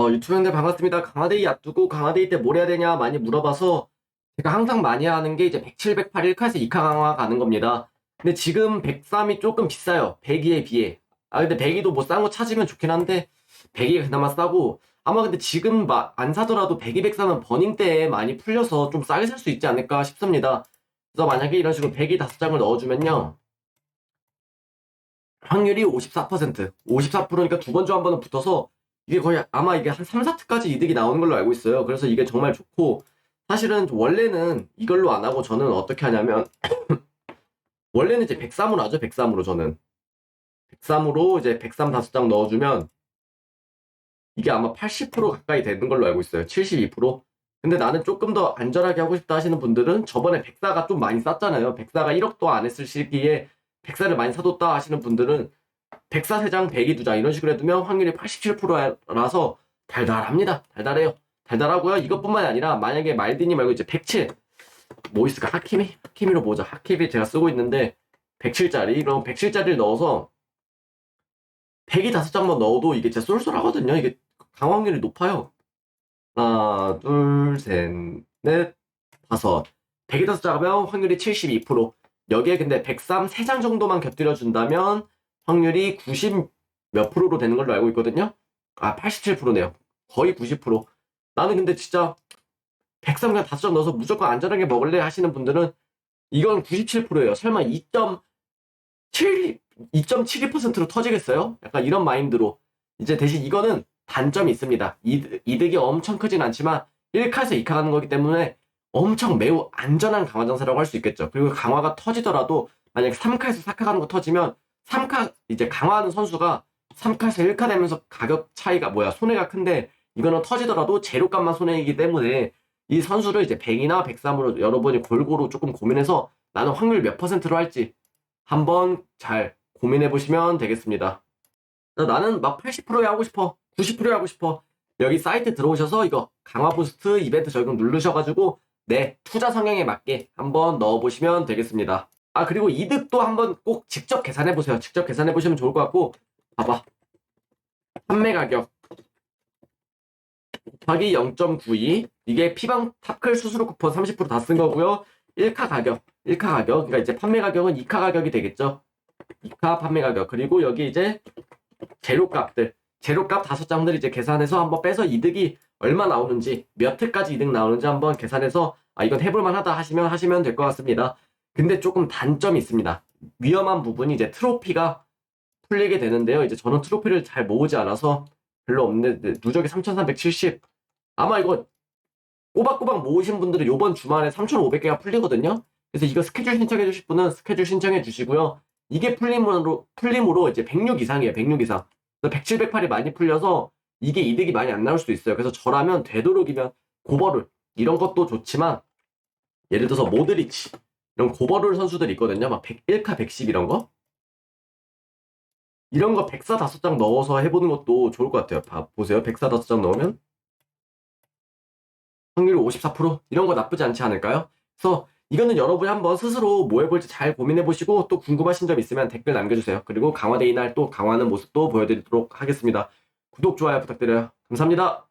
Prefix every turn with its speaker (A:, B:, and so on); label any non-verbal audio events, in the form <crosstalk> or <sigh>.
A: 어, 유튜브님들 반갑습니다. 강화데이 앞두고 강화데이 때 뭘 해야 되냐 많이 물어봐서 제가 항상 많이 하는 게 이제 107, 108, 1카에서 2카 강화 가는 겁니다. 근데 지금 103이 조금 비싸요. 102에 비해. 아, 근데 102도 뭐 싼 거 찾으면 좋긴 한데 102가 그나마 싸고 아마 근데 지금 막안 사더라도 102, 103은 버닝 때에 많이 풀려서 좀 싸게 살 수 있지 않을까 싶습니다. 그래서 만약에 이런 식으로 102 5장을 넣어주면요. 확률이 54%, 54%니까 두 번 중 한 번은 붙어서 이게 거의 아마 이게 한 3, 4트까지 이득이 나오는 걸로 알고 있어요. 그래서 이게 정말 좋고 사실은 원래는 이걸로 안 하고 저는 어떻게 하냐면 <clears throat> 원래는 이제 103으로 하죠. 103으로 저는 103으로 이제 103 다섯 장 넣어주면 이게 아마 80% 가까이 되는 걸로 알고 있어요. 72%. 근데 나는 조금 더 안전하게 하고 싶다 하시는 분들은 저번에 104가 좀 많이 쌌잖아요. 104가 1억도 안 했을 시기에 104를 많이 사뒀다 하시는 분들은 104 3장, 102 2장 이런 식으로 해두면 확률이 87%라서 달달합니다. 달달해요. 달달하고요. 이것뿐만이 아니라 만약에 말디니 말고 이제 107, 뭐 있을까? 하키미? 하키미로 보자. 하키미 제가 쓰고 있는데 107짜리 그럼 107짜리를 넣어서 102 다섯 장만 넣어도 이게 진짜 쏠쏠하거든요. 이게 강화 확률이 높아요. 하나, 둘, 셋, 넷, 다섯. 102 다섯 장하면 확률이 72%. 여기에 근데 103 3장 정도만 곁들여 준다면 확률이 90 몇 프로로 되는 걸로 알고 있거든요. 아, 87%네요. 거의 90%. 나는 근데 진짜 103 그냥 다섯 장 넣어서 무조건 안전하게 먹을래 하시는 분들은 이건 97%예요. 설마 2.7 2.72%로 터지겠어요? 약간 이런 마인드로 이제 대신 이거는 단점이 있습니다. 이득, 이득이 엄청 크진 않지만 1카에서 2카 가는 거기 때문에 엄청 매우 안전한 강화 장사라고 할 수 있겠죠. 그리고 강화가 터지더라도 만약에 3카에서 4카 가는 거 터지면 3카 이제 강화하는 선수가 3카에서 1카 되면서 가격 차이가 뭐야 손해가 큰데 이거는 터지더라도 재료값만 손해이기 때문에 이 선수를 이제 100이나 103으로 여러분이 골고루 조금 고민해서 나는 확률 몇 퍼센트로 할지 한번 잘 고민해 보시면 되겠습니다. 자, 나는 막 80%에 하고 싶어. 90%에 하고 싶어. 여기 사이트 들어오셔서 이거 강화 부스트 이벤트 적용 누르셔가지고 내 투자 성향에 맞게 한번 넣어보시면 되겠습니다. 아 그리고 이득도 한번 꼭 직접 계산해 보세요. 직접 계산해 보시면 좋을 것 같고 봐봐. 판매 가격 곱하기 0.92 이게 피방 탑클 수수료 쿠폰 30%다 쓴 거고요. 1카 가격 1카 가격 그러니까 이제 판매 가격은 2카 가격이 되겠죠. 2카 판매 가격 그리고 여기 이제 재료값들 재료값 다섯 장들 이제 계산해서 한번 빼서 이득이 얼마 나오는지 몇 회까지 이득 나오는지 한번 계산해서 아 이건 해볼만 하다 하시면 하시면 될 것 같습니다. 근데 조금 단점이 있습니다. 위험한 부분이 이제 트로피가 풀리게 되는데요. 이제 저는 트로피를 잘 모으지 않아서 별로 없는데 누적이 3,370 아마 이거 꼬박꼬박 모으신 분들은 요번 주말에 3,500개가 풀리거든요. 그래서 이거 스케줄 신청해 주실 분은 스케줄 신청해 주시고요. 이게 풀림으로 풀림으로 이제 106 이상이에요. 106 이상. 107, 108이 많이 풀려서 이게 이득이 많이 안 나올 수도 있어요. 그래서 저라면 되도록이면 고버를 이런 것도 좋지만 예를 들어서 모드리치 이런 고버를 선수들 있거든요. 막 101카 110 이런 거 이런 거104 다섯 장 넣어서 해보는 것도 좋을 것 같아요. 봐, 보세요. 104 다섯 장 넣으면 확률 54% 이런 거 나쁘지 않지 않을까요? 그래서 이거는 여러분이 한번 스스로 뭐 해볼지 잘 고민해보시고 또 궁금하신 점 있으면 댓글 남겨주세요. 그리고 강화데이 날 또 강화하는 모습도 보여드리도록 하겠습니다. 구독, 좋아요 부탁드려요. 감사합니다.